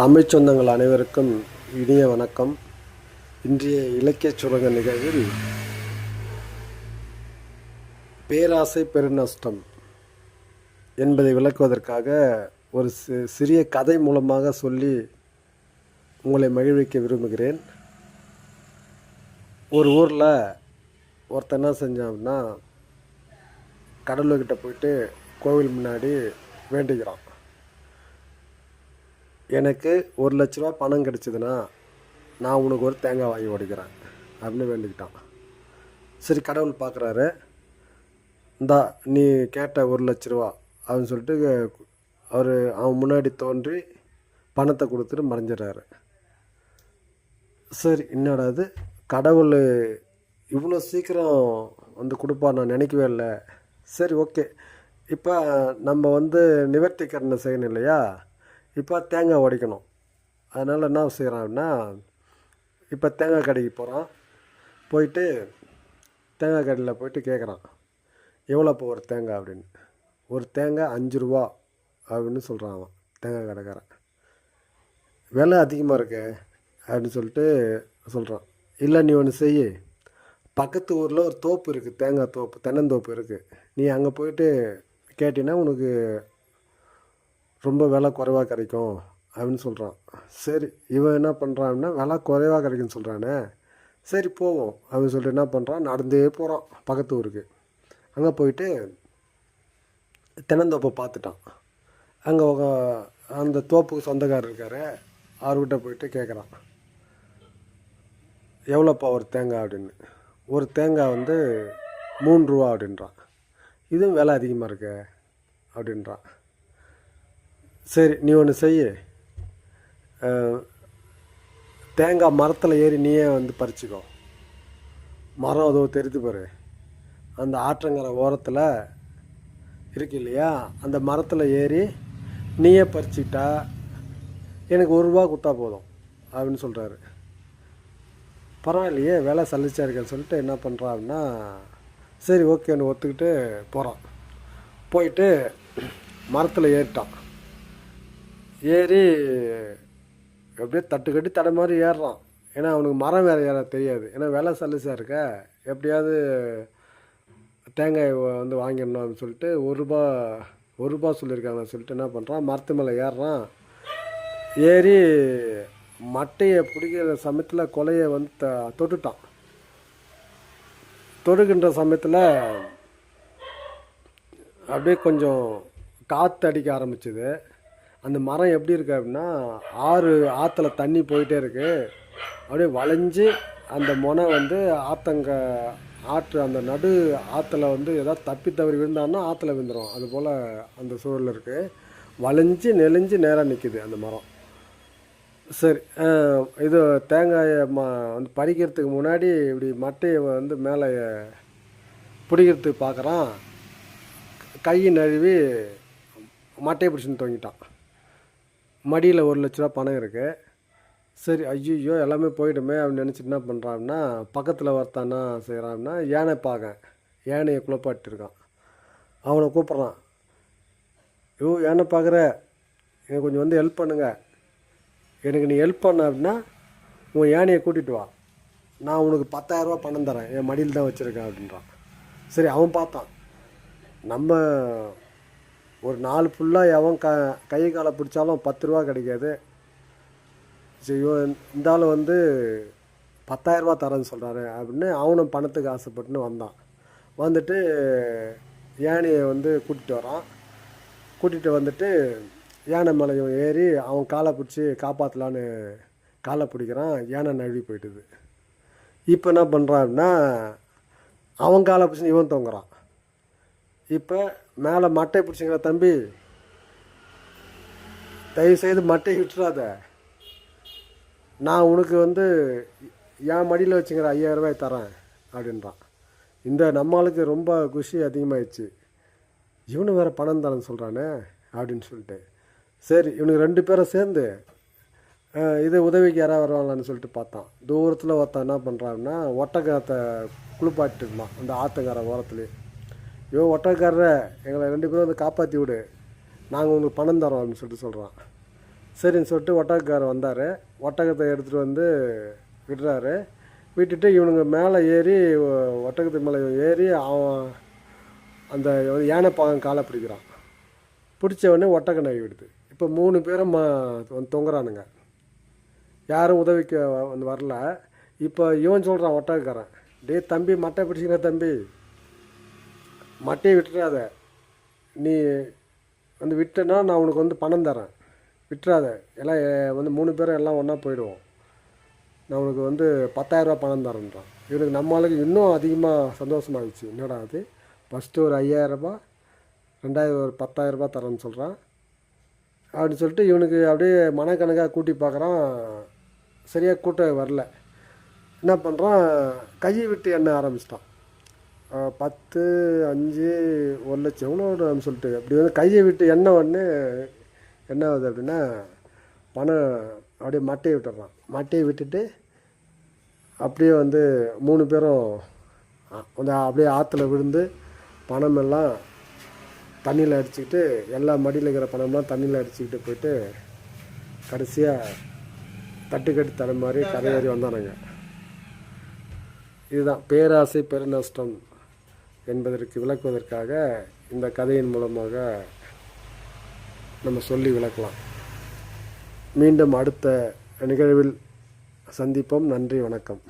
தமிழ் சொந்தங்கள் அனைவருக்கும் இனிய வணக்கம். இன்றைய இலக்கிய சுரங்க நிகழ்வில் பேராசை பெருநஷ்டம் என்பதை விளக்குவதற்காக ஒரு சிறிய கதை மூலமாக சொல்லி உங்களை மகிழ்விக்க விரும்புகிறேன். ஒரு ஊரில் ஒருத்தன் என்ன செஞ்சான் அப்படின்னா போயிட்டு கோவில் முன்னாடி வேண்டிக்கிறான் எனக்கு ஒரு லட்ச ரூபா பணம் கிடச்சிதுன்னா நான் உனக்கு ஒரு தேங்காய் வாங்கி உடைக்கிறேன் அப்படின்னு வேண்டிக்கிட்டான். சரி கடவுள் பார்க்குறாரு இந்தா நீ கேட்ட ஒரு லட்ச ரூபா அப்படின்னு சொல்லிட்டு அவர் அவன் முன்னாடி தோன்றி பணத்தை கொடுத்துட்டு மறைஞ்சிடுறாரு. சரி என்னடா இது? கடவுள் இவ்வளோ சீக்கிரம் வந்து கொடுப்பா நான் நினைக்கவே இல்லை. சரி ஓகே. இப்போ நம்ம வந்து நிவர்த்திக்கரணை செய்யணும் இல்லையா? இப்போ தேங்காய் உடைக்கணும். அதனால் என்ன செய்கிறான் அப்படின்னா இப்போ தேங்காய் கடைக்கு போகிறான் போயிட்டு தேங்காய் கடையில் போயிட்டு கேட்குறான் எவ்வளோ இப்போ ஒரு தேங்காய்? அப்படின்னு. ஒரு தேங்காய் அஞ்சு ரூபா அப்படின்னு சொல்கிறான் அவன் தேங்காய் கடைக்காரன். விலை அதிகமாக இருக்கு அப்படின்னு சொல்லிட்டு சொல்கிறான் இல்லை நீ ஒன்று செய் பக்கத்து ஊரில் ஒரு தோப்பு இருக்குது தேங்காய் தோப்பு தென்னந்தோப்பு இருக்குது நீ அங்கே போயிட்டு கேட்டினா உனக்கு ரொம்ப விலை குறைவாக கிடைக்கும் அப்படின்னு சொல்கிறான் சரி இவன் என்ன பண்ணுறான்னா விலை குறைவாக கிடைக்குன்னு சொல்கிறானே சரி போவோம் அப்படின்னு சொல்லிட்டு என்ன பண்ணுறான் நடந்தே போகிறான் பக்கத்து ஊருக்கு. அங்கே போயிட்டு தென்னந்தோப்பை பார்த்துட்டான். அங்கே அந்த தோப்புக்கு சொந்தக்காரர் இருக்கார் அவர்கிட்ட போயிட்டு கேட்குறான் எவ்வளோப்பா ஒரு தேங்காய்? அப்படின்னு. ஒரு தேங்காய் வந்து மூணு ரூபா அப்படின்றான். இதுவும் விலை அதிகமாக இருக்கு அப்படின்றான். சரி நீ ஒன்று செய்ய. தேங்காய் மரத்தில் ஏறி நீயே வந்து பறிச்சிக்கோ. மரம் அதோ தெரிந்து பாரு. அந்த ஆற்றங்கரை ஓரத்தில் இருக்கு இல்லையா? அந்த மரத்தில் ஏறி நீயே பறிச்சிக்கிட்டா எனக்கு ஒரு ரூபா கொடுத்தா போதும் அப்படின்னு சொல்கிறாரு பரவாயில்லையே வேலை சலிச்சா இருக்கேன்னு சொல்லிட்டு என்ன பண்ணுறான் அப்படின்னா சரி ஓகேன்னு ஒத்துக்கிட்டு போகிறான் போயிட்டு மரத்தில் ஏறிட்டான். ஏறி அப்படியே தட்டு கட்டி தடை மாதிரி ஏறுறான். ஏன்னா அவனுக்கு மரம் வேறு ஏற தெரியாது. ஏன்னா விலை சல்லிசாக இருக்க. எப்படியாவது தேங்காய் வந்து வாங்கிடணும் அப்படின்னு சொல்லிட்டு ஒரு ரூபா ஒரு ரூபா சொல்லியிருக்காங்கன்னு சொல்லிட்டு என்ன பண்ணுறான் மரத்து மேலே ஏறுறான். ஏறி மட்டையை பிடிக்கிற சமயத்தில் கொலையை வந்து த தொட்டுட்டான். தொடுகின்ற சமயத்தில் அப்படியே கொஞ்சம் காற்று அடிக்க ஆரம்பிச்சுது. அந்த மரம் எப்படி இருக்குது அப்படின்னா ஆறு ஆற்றுல தண்ணி போயிட்டே இருக்குது அப்படியே வளைஞ்சு அந்த முனை வந்து ஆத்தங்க ஆற்று அந்த நடு ஆற்றுல வந்து ஏதாவது தப்பி தவறி விழுந்தான்னா ஆற்றுல விழுந்துடும் அது போல் அந்த சூழல் இருக்குது வளைஞ்சு நெளிஞ்சு நேராக நிற்கிது அந்த மரம். சரி இது தேங்காயை ம வந்து பறிக்கிறதுக்கு முன்னாடி இப்படி மட்டையை வந்து மேலே பிடிக்கிறதுக்கு பார்க்குறான். கையை நழுவி மட்டையை பிடிச்சின்னு தொங்கிட்டான். மடியில் ஒரு லட்ச ரூபா பணம் இருக்குது சரி ஐயோ எல்லாமே போயிடுமே அப்படின்னு நினச்சிட்டு என்ன பண்ணுறான்னா பக்கத்தில் ஒருத்தன் என்ன செய்கிறான்னா யானை பார்க்க யானையை குழப்பாட்டிருக்கான் அவனை கூப்பிட்றான். யோ யானை பார்க்குற எனக்கு கொஞ்சம் வந்து ஹெல்ப் பண்ணுங்க. எனக்கு நீ ஹெல்ப் பண்ண அப்படின்னா உன் யானையை கூட்டிகிட்டு வா. நான் உனக்கு பத்தாயிரரூபா பணம் தரேன். என் மடியில் தான் வச்சுருக்கேன் அப்படின்றான். சரி அவன் பார்த்தான். நம்ம ஒரு நாள் ஃபுல்லாக எவன் க கை காலை பிடிச்சாலும் பத்து ரூபா கிடைக்காது. சரி இவன் இந்த ஆள் வந்து பத்தாயிரரூபா தரேன்னு சொல்கிறாரு அப்படின்னு அவனும் பணத்துக்கு ஆசைப்பட்டுன்னு வந்தான். வந்துட்டு யானையை வந்து கூட்டிகிட்டு வரான். கூட்டிகிட்டு வந்துட்டு யானை மலையும் ஏறி அவன் காலை பிடிச்சி காப்பாற்றலான்னு காலை பிடிக்கிறான். யானை நழுவி போயிட்டுது. இப்போ என்ன பண்ணுறான் அப்படின்னா அவன் காலை பிடிச்சி இவன் தொங்குறான். இப்போ மேலே மட்டை பிடிச்சிங்களா தம்பி. தயவுசெய்து மட்டையை விட்டுறாத. நான் உனக்கு வந்து என் மடியில் வச்சுங்கிற ஐயாயிரரூபாய் தரேன் அப்படின்றான். இந்த நம்மளுக்கு ரொம்ப குஷி அதிகமாகிடுச்சு இவனு வேறு பணம் தரேன்னு சொல்கிறானே அப்படின்னு சொல்லிட்டு. சரி இவனுக்கு ரெண்டு பேரும் சேர்ந்து இது உதவிக்கு யாராவது வருவாங்களான்னு சொல்லிட்டு பார்த்தான். தூரத்தில் ஒருத்தன் என்ன பண்ணுறான்னா ஒட்டகத்தை குளிப்பாட்டிட்டு அந்த ஆத்தங்கரை ஓரத்துலேயே ஐயோ ஒட்டக்காரரை எங்களை ரெண்டு பேரும் வந்து காப்பாற்றி விடு. நாங்கள் உங்களுக்கு பணம் தரோம் அப்படின்னு சொல்லிட்டு சொல்கிறான் சரின்னு சொல்லிட்டு ஒட்டகக்காரர் வந்தார். ஒட்டகத்தை எடுத்துகிட்டு வந்து விடுறாரு. விட்டுட்டு இவனுங்க மேலே ஏறி ஒட்டகத்து மேலே ஏறி அவன் அந்த யானை பாகம் காலை பிடிக்கிறான். பிடிச்ச உடனே ஒட்டகம் விடுது. இப்போ மூணு பேரும் ம- வந்து தொங்குறானுங்க. யாரும் உதவிக்கு வந்து வரல. இப்போ இவன் சொல்கிறான் ஒட்டகக்காரன் டேய் தம்பி மட்டை பிடிச்சிக்கிற தம்பி. மட்டையை விட்டுறாத. நீ வந்து விட்டேன்னா நான் உனக்கு வந்து பணம் தரேன். விட்டுறாத. எல்லாம் வந்து மூணு பேரும் எல்லாம் ஒன்றா போயிடுவோம். நான் உனக்கு வந்து பத்தாயிரரூபா பணம் தரேன்றான். இவனுக்கு நம்ம ஆளுக்கு இன்னும் அதிகமாக சந்தோஷமாகிடுச்சு என்னடா அது? ஃபஸ்ட்டு ஒரு ஐயாயிரரூபா ரெண்டாயிரம் ஒரு பத்தாயிரரூபா தரேன்னு சொல்கிறான் அப்படின்னு சொல்லிட்டு இவனுக்கு அப்படியே மனக்கணக்காக கூட்டி பார்க்குறான். சரியாக கூட்ட வரல. என்ன பண்ணுறான் கையை விட்டு எண்ண ஆரம்பிச்சிட்டான். பத்து அஞ்சு ஒரு லட்சம். எவ்வளோ அப்படின்னு சொல்லிட்டு? அப்படி வந்து கையை விட்டு எண்ணெய் உடனே என்ன ஆகுது அப்படின்னா பணம் அப்படியே மட்டையை விட்டுறான் மட்டையை விட்டுட்டு அப்படியே வந்து மூணு பேரும் அந்த வந்து அப்படியே ஆற்றுல விழுந்து பணம் எல்லாம் தண்ணியில் அடிச்சுக்கிட்டு எல்லா மடியில் இருக்கிற பணம்லாம் தண்ணியில் அடிச்சுக்கிட்டு போயிட்டு கடைசியாக தட்டுக்கட்டு தர மாதிரி கரையேறி வந்தானுங்க. இதுதான். பேராசை பெருநஷ்டம். என்பதற்கு விளக்குவதற்காக இந்த கதையின் மூலமாக நம்ம சொல்லி விளக்கலாம். மீண்டும் அடுத்த நிகழ்வில் சந்திப்போம். நன்றி வணக்கம்.